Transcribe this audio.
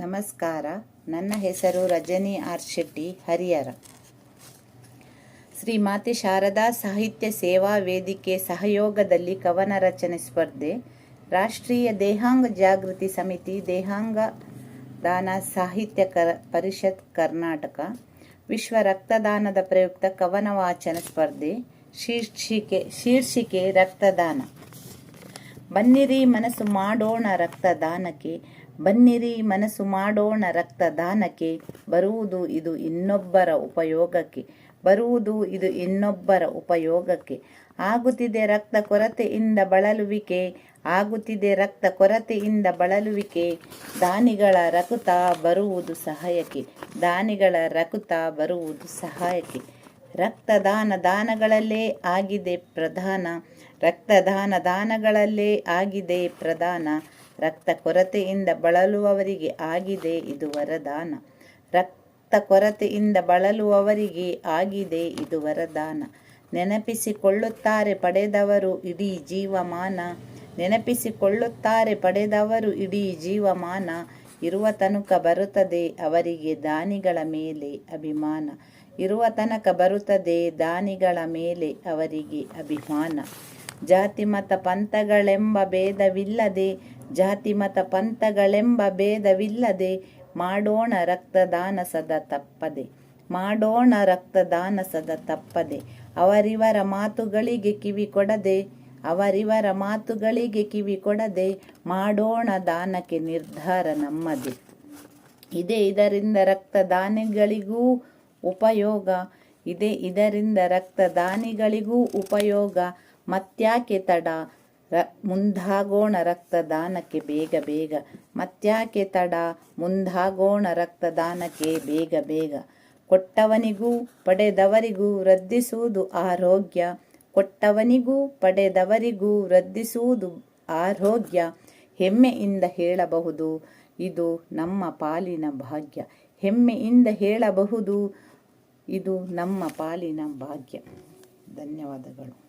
ನಮಸ್ಕಾರ. ನನ್ನ ಹೆಸರು ರಜನಿ ಆರ್ ಶೆಟ್ಟಿ, ಹರಿಹರ. ಶ್ರೀ ಮಾತೆ ಶಾರದಾ ಸಾಹಿತ್ಯ ಸೇವಾ ವೇದಿಕೆ ಸಹಯೋಗದಲ್ಲಿ ಕವನ ರಚನೆ ಸ್ಪರ್ಧೆ, ರಾಷ್ಟ್ರೀಯ ದೇಹಾಂಗ ಜಾಗೃತಿ ಸಮಿತಿ, ದೇಹಾಂಗ ದಾನ ಸಾಹಿತ್ಯ ಕರ, ಪರಿಷತ್, ಕರ್ನಾಟಕ, ವಿಶ್ವ ರಕ್ತದಾನದ ಪ್ರಯುಕ್ತ ಕವನ ವಾಚನ ಸ್ಪರ್ಧೆ, ಶೀರ್ಷಿಕೆ ಶೀರ್ಷಿಕೆ ರಕ್ತದಾನ. ಬನ್ನಿರಿ ಮನಸ್ಸು ಮಾಡೋಣ ರಕ್ತದಾನಕ್ಕೆ, ಬನ್ನಿರಿ ಮನಸ್ಸು ಮಾಡೋಣ ರಕ್ತದಾನಕ್ಕೆ. ಬರುವುದು ಇದು ಇನ್ನೊಬ್ಬರ ಉಪಯೋಗಕ್ಕೆ, ಬರುವುದು ಇದು ಇನ್ನೊಬ್ಬರ ಉಪಯೋಗಕ್ಕೆ. ಆಗುತ್ತಿದೆ ರಕ್ತ ಕೊರತೆಯಿಂದ ಬಳಲುವಿಕೆ, ಆಗುತ್ತಿದೆ ರಕ್ತ ಕೊರತೆಯಿಂದ ಬಳಲುವಿಕೆ. ದಾನಿಗಳ ರಕುತ ಬರುವುದು ಸಹಾಯಕ್ಕೆ, ದಾನಿಗಳ ರಕುತ ಬರುವುದು ಸಹಾಯಕ್ಕೆ. ರಕ್ತದಾನ ದಾನಗಳಲ್ಲೇ ಆಗಿದೆ ಪ್ರಧಾನ ರಕ್ತದಾನ ದಾನಗಳಲ್ಲೇ ಆಗಿದೆ ಪ್ರಧಾನ, ರಕ್ತ ಕೊರತೆಯಿಂದ ಬಳಲುವವರಿಗೆ ಆಗಿದೆ ಇದು ವರದಾನ. ರಕ್ತ ಕೊರತೆಯಿಂದ ಬಳಲುವವರಿಗೆ ಆಗಿದೆ ಇದು ವರದಾನ. ನೆನಪಿಸಿಕೊಳ್ಳುತ್ತಾರೆ ಪಡೆದವರು ಇಡೀ ಜೀವಮಾನ. ನೆನಪಿಸಿಕೊಳ್ಳುತ್ತಾರೆ ಪಡೆದವರು ಇಡೀ ಜೀವಮಾನ. ಇರುವ ತನಕ ಬರುತ್ತದೆ ಅವರಿಗೆ ದಾನಿಗಳ ಮೇಲೆ ಅಭಿಮಾನ. ಇರುವ ತನಕ ಬರುತ್ತದೆ ದಾನಿಗಳ ಮೇಲೆ ಅವರಿಗೆ ಅಭಿಮಾನ. ಜಾತಿ ಮತ ಪಂಥಗಳೆಂಬ ಭೇದವಿಲ್ಲದೆ ಜಾತಿ ಮತ ಪಂಥಗಳೆಂಬ ಭೇದವಿಲ್ಲದೆ ಮಾಡೋಣ ರಕ್ತದಾನ ಸದಾ ತಪ್ಪದೆ, ಮಾಡೋಣ ರಕ್ತದಾನ ಸದಾ ತಪ್ಪದೆ. ಅವರಿವರ ಮಾತುಗಳಿಗೆ ಕಿವಿ ಕೊಡದೆ, ಅವರಿವರ ಮಾತುಗಳಿಗೆ ಕಿವಿ ಕೊಡದೆ ಮಾಡೋಣ ದಾನಕ್ಕೆ ನಿರ್ಧಾರ ನಮ್ಮದೇ. ಇದೇ ಇದರಿಂದ ರಕ್ತದಾನಿಗಳಿಗೂ ಉಪಯೋಗ ಇದೆ. ಇದರಿಂದ ರಕ್ತದಾನಿಗಳಿಗೂ ಉಪಯೋಗ. ಮತ್ಯಾಕೆ ತಡ? ರ ಮುಂದಾಗೋಣ ರಕ್ತದಾನಕ್ಕೆ ಬೇಗ ಬೇಗ. ಮತ್ಯಾಕೆ ತಡ? ಮುಂದಾಗೋಣ ರಕ್ತದಾನಕ್ಕೆ ಬೇಗ ಬೇಗ. ಕೊಟ್ಟವನಿಗೂ ಪಡೆದವರಿಗೂ ವೃದ್ಧಿಸುವುದು ಆರೋಗ್ಯ. ಕೊಟ್ಟವನಿಗೂ ಪಡೆದವರಿಗೂ ವೃದ್ಧಿಸುವುದು ಆರೋಗ್ಯ. ಹೆಮ್ಮೆಯಿಂದ ಹೇಳಬಹುದು. ಇದು ನಮ್ಮ ಪಾಲಿನ ಭಾಗ್ಯ. ಹೆಮ್ಮೆಯಿಂದ ಹೇಳಬಹುದು ಇದು ನಮ್ಮ ಪಾಲಿನ ಭಾಗ್ಯ. ಧನ್ಯವಾದಗಳು.